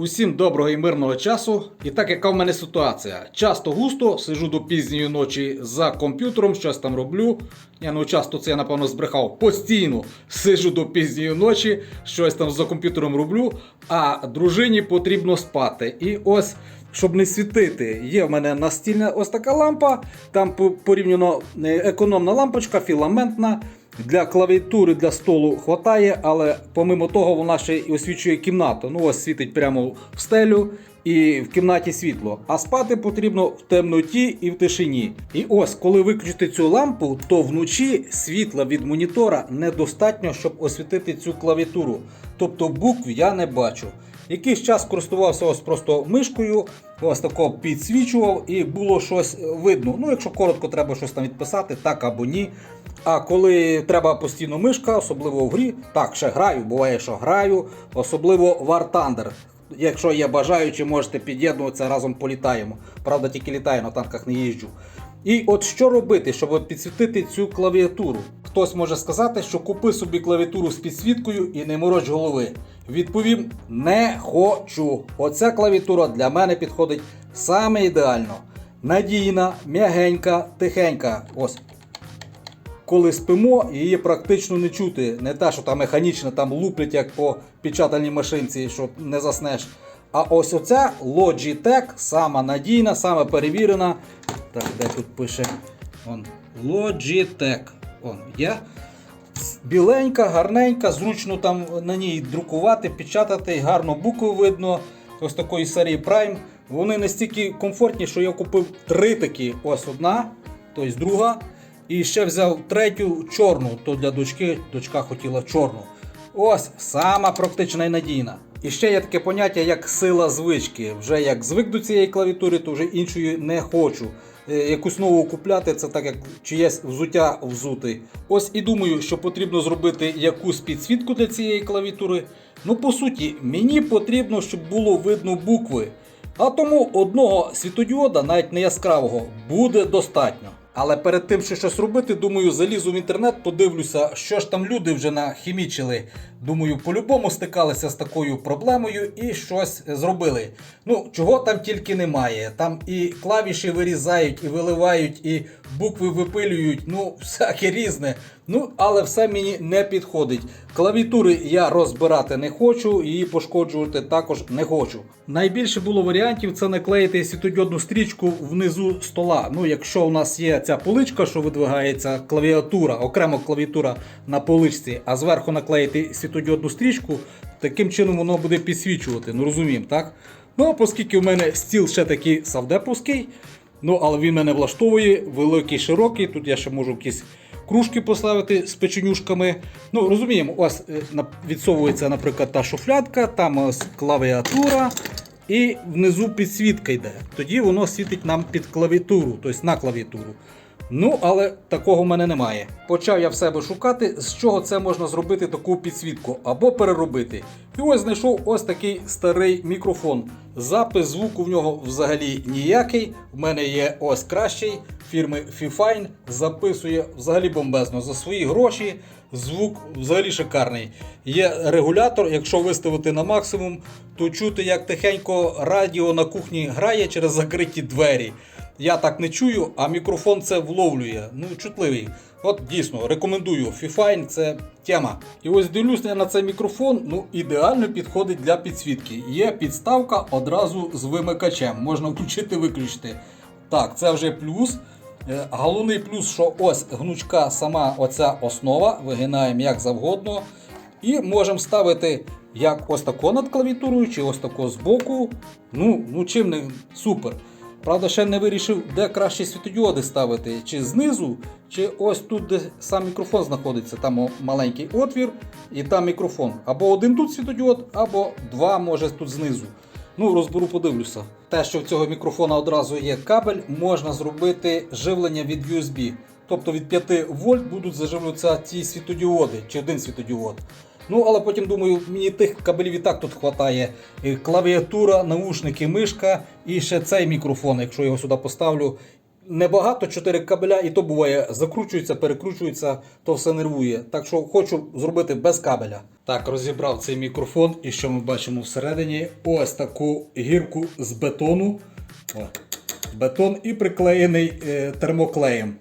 Усім доброго і мирного часу. І так, яка в мене ситуація? Часто густо сижу до пізньої ночі за комп'ютером, щось там роблю. Я ну часто це я напевно збрехав. Постійно сижу до пізньої ночі, щось там за комп'ютером роблю, а дружині потрібно спати. І ось. Щоб не світити, є в мене настільна ось така лампа, там по- порівняно е, економна лампочка, філаментна. Для клавіатури для столу хватає, але помимо того вона ще й освічує кімнату. Ну ось світить прямо в стелю і в кімнаті світло. А спати потрібно в темноті і в тишині. І ось, коли виключити цю лампу, то вночі світла від монітора недостатньо, щоб освітити цю клавіатуру. Тобто букв я не бачу. Якийсь час користувався ось просто мишкою, ось тако підсвічував і було щось видно. Ну, якщо коротко треба щось там відписати, так або ні. А коли треба постійно мишка, особливо в грі, так, ще граю, буває, що граю, особливо War Thunder. Якщо є бажаючі, можете під'єднуватися, разом політаємо. Правда, тільки літаю, на танках не їжджу. І от що робити, щоб підсвітити цю клавіатуру? Хтось може сказати, що купи собі клавіатуру з підсвіткою і не мороч голови. Відповім: не хочу. Оця клавіатура для мене підходить саме ідеально. Надійна, м'ягенька, тихенька. Ось коли спимо, її практично не чути. Не те, що там механічно там луплять, як по печатальній машинці, що не заснеш. А ось оця Logitech сама надійна, сама перевірена. Так, де тут пише? Вон, Logitech. Вон, є. Біленька, гарненька, зручно там на ній друкувати, печатати, гарно букви видно. Ось такої серії Prime. Вони настільки комфортні, що я купив три такі. Ось одна, тобто друга. І ще взяв третю чорну, то для дочки, дочка хотіла чорну. Ось сама практична і надійна. І ще є таке поняття, як сила звички. Вже як звик до цієї клавіатури, то вже іншої не хочу. Е, Якусь нову купляти, це так як чиєсь взуття взути. Ось і думаю, що потрібно зробити якусь підсвітку для цієї клавіатури. Ну, по суті, мені потрібно, щоб було видно букви. А тому одного світодіода, навіть не яскравого, буде достатньо. Але перед тим, що щось робити, думаю, залізу в інтернет, подивлюся, що ж там люди вже нахімічили. Думаю, по-любому стикалися з такою проблемою і щось зробили. Ну, чого там тільки немає. Там і клавіші вирізають, і виливають, і букви випилюють, ну, всяке різне. Ну, але все мені не підходить. Клавіатури я розбирати не хочу, її пошкоджувати також не хочу. Найбільше було варіантів це наклеїти світодіодну стрічку внизу стола. Ну, якщо у нас є ця поличка, що видвигається клавіатура, окремо клавіатура на поличці, а зверху наклеїти світодіодну стрічку, таким чином воно буде підсвічувати. Ну розуміємо, так? Ну, оскільки в мене стіл ще такий савдеповський, ну але він мене влаштовує, великий, широкий. Тут я ще можу якісь кружки поставити з печенюшками. Ну, розуміємо, ось е, відсовується, наприклад, та шуфлядка, там ось клавіатура. І внизу підсвітка йде. Тоді воно світить нам під клавіатуру, тобто на клавіатуру. Ну, але такого в мене немає. Почав я в себе шукати, з чого це можна зробити таку підсвітку або переробити. І ось знайшов ось такий старий мікрофон. Запис звуку в нього взагалі ніякий. В мене є ось кращий фірми Fifine. Записує взагалі бомбезно за свої гроші. Звук взагалі шикарний. Є регулятор, якщо виставити на максимум, то чути, як тихенько радіо на кухні грає через закриті двері. Я так не чую, а мікрофон це вловлює. Ну, чутливий. От дійсно, рекомендую. Fifine це тема. І ось дивлюсь я на цей мікрофон, ну ідеально підходить для підсвітки. Є підставка одразу з вимикачем. Можна включити виключити. Так, це вже плюс. Е, Головний плюс, що ось гнучка сама оця основа, вигинаємо як завгодно. І можемо ставити як ось тако над клавіатурою, чи ось тако збоку. Ну, ну чим не супер. Правда, ще не вирішив, де краще світодіоди ставити, чи знизу, чи ось тут, де сам мікрофон знаходиться. Там маленький отвір і там мікрофон. Або один тут світодіод, або два може тут знизу. Ну, розберу, подивлюся. Те, що в цього мікрофона одразу є кабель, можна зробити живлення від USB. Тобто від 5 вольт будуть заживлюватися ці світодіоди чи один світодіод. Ну, але потім думаю, мені тих кабелів і так тут вистачає. Клавіатура, наушники, мишка і ще цей мікрофон, якщо його сюди поставлю, небагато, 4 кабеля, і то буває, закручується, перекручується, то все нервує. Так що хочу зробити без кабеля. Так, розібрав цей мікрофон, і що ми бачимо всередині? Ось таку гірку з бетону. О, бетон і приклеєний е, термоклеєм.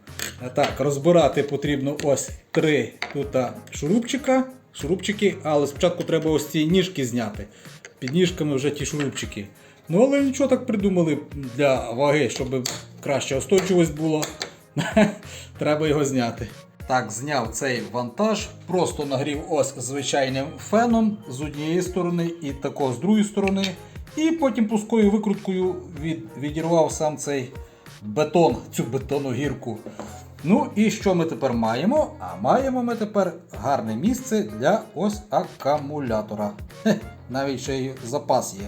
Так, розбирати потрібно ось три тут шурупчика, шурупчики, але спочатку треба ось ці ніжки зняти. Під ніжками вже ті шурупчики. Ну, але нічого так придумали для ваги, щоб краща устойчивість була. Треба його зняти. Так, зняв цей вантаж, просто нагрів ось звичайним феном з однієї сторони і також з другої сторони. І потім пускою викруткою від, відірвав сам цей бетон, цю бетонну гірку. Ну і що ми тепер маємо? А маємо ми тепер гарне місце для ось акумулятора. Хе, навіть ще й запас є.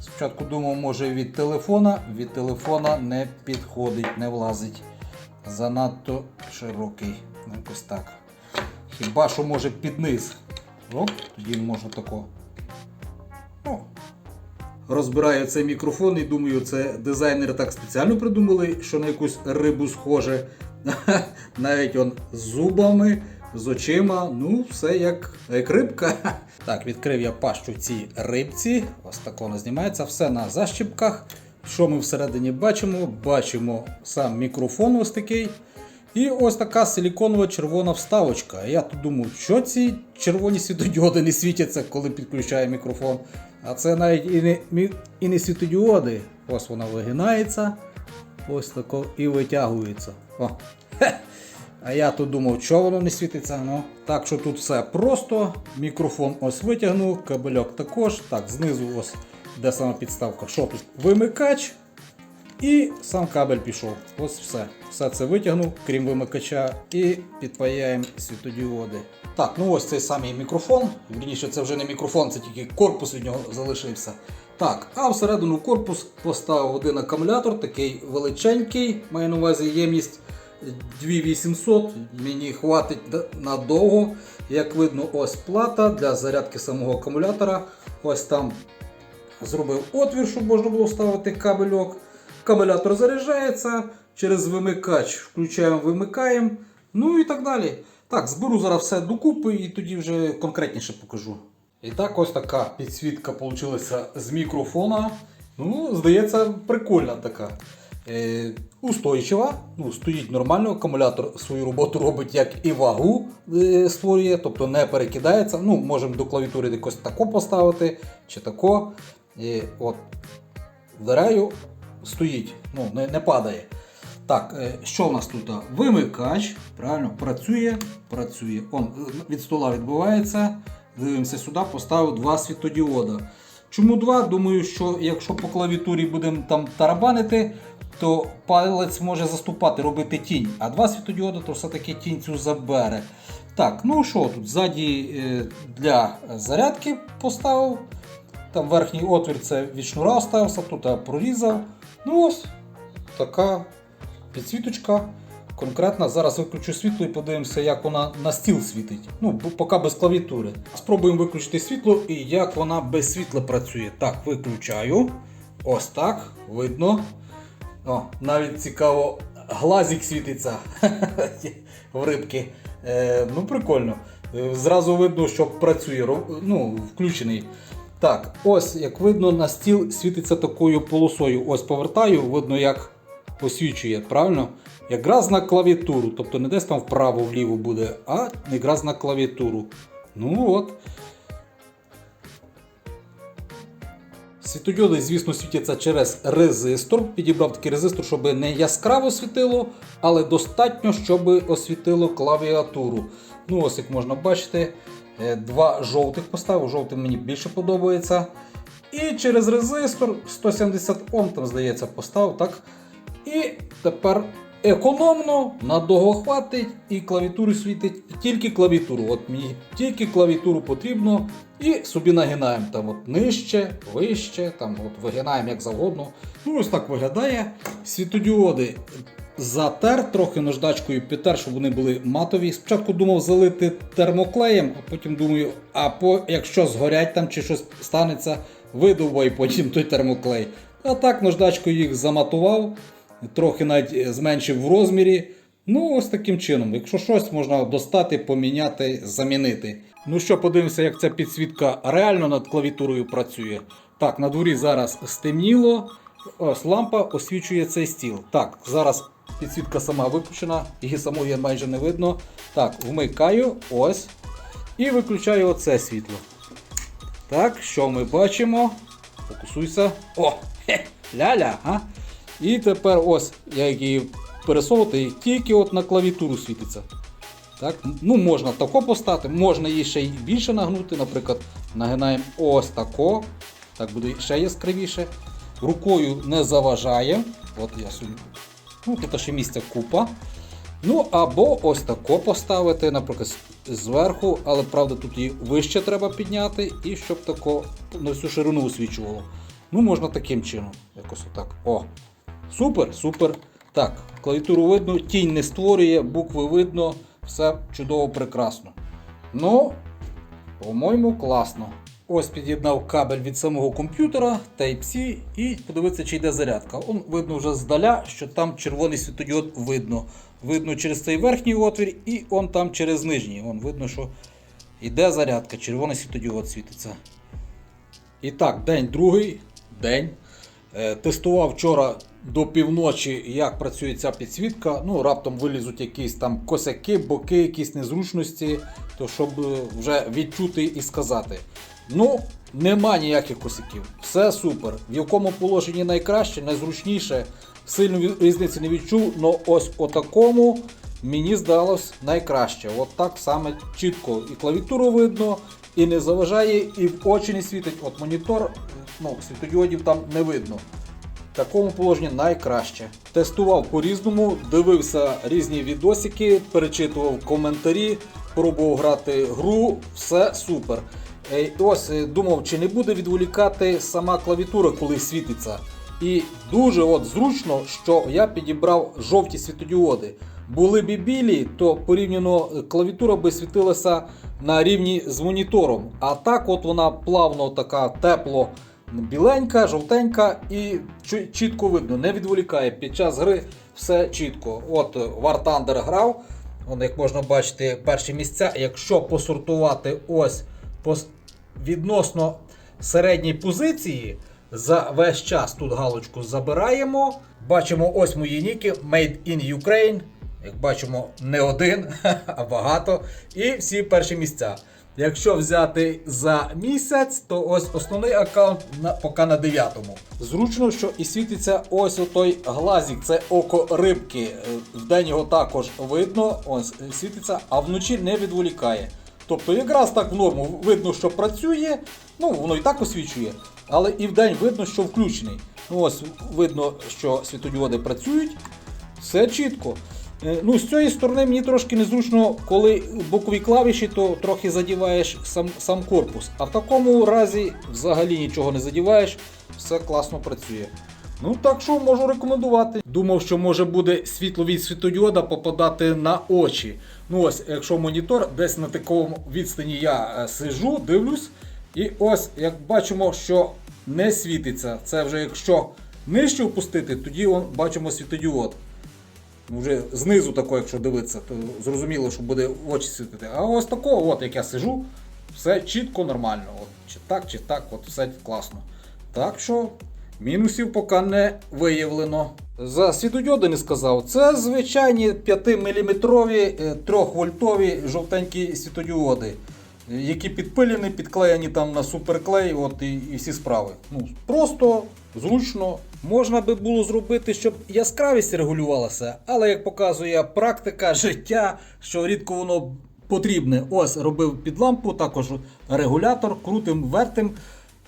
Спочатку думав, може від телефона, від телефона не підходить, не влазить. Занадто широкий. Якось так. Хіба що може під низ. Оп, тоді можна тако. О. Розбираю цей мікрофон і думаю, це дизайнери так спеціально придумали, що на якусь рибу схоже. Навіть он з зубами, з очима, ну, все як, як рибка. Так, відкрив я пащу цій рибці. Ось так воно знімається, все на защіпках. Що ми всередині бачимо? Бачимо сам мікрофон ось такий. І ось така силіконова червона вставочка. Я тут думав, що ці червоні світодіоди не світяться, коли підключає мікрофон. А це навіть і не, і не світодіоди. Ось вона вигинається. Ось тако і витягується. О. А я тут думав, що воно не світиться. Ну, так що тут все просто. Мікрофон ось витягнув, кабельок також. Так, знизу ось де сама підставка. Що тут? Вимикач. І сам кабель пішов. Ось все. Все це витягнув, крім вимикача, і підпаяємо світодіоди. Так, ну ось цей самий мікрофон. Вірніше, це вже не мікрофон, це тільки корпус від нього залишився. Так, а всередину корпус поставив один акумулятор, такий величенький, маю на увазі ємність 2800. Мені хватить надовго. Як видно, ось плата для зарядки самого акумулятора. Ось там зробив отвір, щоб можна було вставити кабельок. Акумулятор заряджається, через вимикач включаємо, вимикаємо, ну і так далі. Так, зберу зараз все докупи і тоді вже конкретніше покажу. І так, ось така підсвітка вийшла з мікрофона. Ну, здається, прикольна така. Е, устойчива, ну, стоїть нормально, акумулятор свою роботу робить, як і вагу е, створює, тобто не перекидається. Ну, можемо до клавіатури якось тако поставити чи тако. І от, вдаряю, стоїть, ну, не, не падає. Так, е, що в нас тут? Вимикач, правильно, працює, працює. Он е, від стола відбувається. Дивимося сюди, поставив два світодіода. Чому два? Думаю, що якщо по клавіатурі будемо там тарабанити, то палець може заступати, робити тінь. А два світодіода, то все-таки тінь цю забере. Так, ну що тут? Ззаді е, для зарядки поставив. Там верхній отвір це від шнура оставився, тут я прорізав. Ну ось така підсвіточка. Конкретно зараз виключу світло і подивимося, як вона на стіл світить. Ну, поки без клавіатури. Спробуємо виключити світло і як вона без світла працює. Так, виключаю. Ось так, видно. О, навіть цікаво, глазик світиться в рибки. Е, ну, прикольно. Е, Зразу видно, що працює, ну, включений. Так, ось як видно, на стіл світиться такою полосою. Ось повертаю, видно, як освічує, правильно? Якраз на клавіатуру, тобто не десь там вправо-вліво буде, а якраз на клавіатуру. Ну от. Світодіоди, звісно, світяться через резистор. Підібрав такий резистор, щоб не яскраво світило, але достатньо, щоб освітило клавіатуру. Ну, ось як можна бачити, е, два жовтих поставив. Жовтий мені більше подобається. І через резистор 170 Ом, там, здається, поставив. так. І тепер економно, надовго хватить, і клавіатуру світить тільки клавіатуру. От мені тільки клавіатуру потрібно. І собі нагинаємо там от нижче, вище, там от вигинаємо як завгодно. Ну ось так виглядає. Світодіоди затер, трохи наждачкою підтер, щоб вони були матові. Спочатку думав залити термоклеєм, а потім думаю, а по, якщо згорять там чи щось станеться, видовбаю потім той термоклей. А так наждачкою їх заматував. Трохи навіть е, зменшив в розмірі. Ну, ось таким чином. Якщо щось можна достати, поміняти, замінити. Ну що, подивимося, як ця підсвітка реально над клавіатурою працює. Так, на дворі зараз стемніло. Ось лампа освічує цей стіл. Так, зараз підсвітка сама виключена, її самої майже не видно. Так, вмикаю, ось. І виключаю оце світло. Так, що ми бачимо? Фокусуйся. О! Ля-ля? І тепер ось, як її пересовувати, і тільки от на клавіатуру світиться. Так, ну можна тако поставити, можна її ще й більше нагнути, наприклад, нагинаємо ось тако. Так буде ще яскравіше. Рукою не заважає. От я собі. Ну, тут ще місця купа. Ну, або ось тако поставити, наприклад, зверху, але правда тут її вище треба підняти, і щоб тако на всю ширину освічувало. Ну, можна таким чином. Якось отак. О! Супер, супер. Так, клавіатуру видно, тінь не створює, букви видно, все чудово, прекрасно. Ну, по-моєму, класно. Ось під'єднав кабель від самого комп'ютера Type-C і подивитися, чи йде зарядка. Он видно вже здаля, що там червоний світодіод видно. Видно через цей верхній отвір і он там через нижній. Вон видно, що йде зарядка, червоний світодіод світиться. І так, день другий день. Е, Тестував вчора до півночі, як працює ця підсвітка. Ну, раптом вилізуть якісь там косяки, боки, якісь незручності, то щоб е, вже відчути і сказати. Ну, нема ніяких косяків. Все супер. В якому положенні найкраще, найзручніше, сильно різниці не відчув, але ось отакому мені здалось найкраще. От так саме чітко. І клавіатуру видно, і не заважає, і в очі не світить. От монітор, ну, світодіодів там не видно. Такому положенні найкраще. Тестував по-різному, дивився різні відосики, перечитував коментарі, пробував грати гру, все супер. Е, і Ось е, думав, чи не буде відволікати сама клавіатура, коли світиться. І дуже от зручно, що я підібрав жовті світодіоди. Були б і білі, то порівняно е, клавіатура би світилася на рівні з монітором. А так, от вона плавно така тепло біленька, жовтенька і чітко видно, не відволікає. Під час гри все чітко. От War Thunder грав. Вон, як можна бачити, перші місця. Якщо посортувати ось по відносно середньої позиції, за весь час тут галочку забираємо. Бачимо ось мої ніки Made in Ukraine. Як бачимо, не один, а багато. І всі перші місця. Якщо взяти за місяць, то ось основний аккаунт на, поки на 9-му. Зручно, що і світиться ось отой глазик, це око рибки. Е, Вдень його також видно, ось е, світиться, а вночі не відволікає. Тобто якраз так в норму видно, що працює, ну воно і так освічує, але і вдень видно, що включений. Ну ось видно, що світодіоди працюють, все чітко. Е, Ну, з цієї сторони мені трошки незручно, коли бокові клавіші, то трохи задіваєш сам, сам корпус. А в такому разі взагалі нічого не задіваєш, все класно працює. Ну так що можу рекомендувати. Думав, що може буде світло від світодіода попадати на очі. Ну ось, якщо монітор, десь на такому відстані я е, сижу, дивлюсь, і ось як бачимо, що не світиться. Це вже якщо нижче опустити, тоді он, бачимо світодіод. Вже знизу тако, якщо дивитися, то зрозуміло, що буде очі світити. А ось такого, от як я сижу, все чітко нормально. От, чи так, чи так, от все класно. Так що мінусів поки не виявлено. За світодіоди не сказав. Це звичайні 5-мм 3-вольтові жовтенькі світодіоди, е, які підпилені, підклеєні там на суперклей, от і, і всі справи. Ну, просто зручно. Можна би було зробити, щоб яскравість регулювалася, але як показує практика життя, що рідко воно потрібне. Ось робив під лампу, також регулятор, крутим, вертим.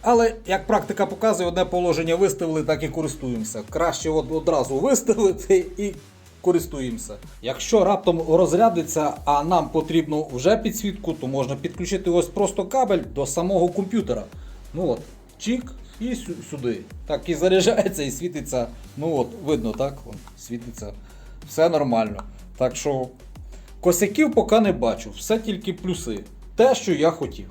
Але як практика показує, одне положення виставили, так і користуємося. Краще от одразу виставити і користуємося. Якщо раптом розрядиться, а нам потрібно вже підсвітку, то можна підключити ось просто кабель до самого комп'ютера. Ну от, чик і сюди. Так і заряджається і світиться. Ну от, видно, так? Вон, світиться. Все нормально. Так що косяків поки не бачу, все тільки плюси. Те, що я хотів.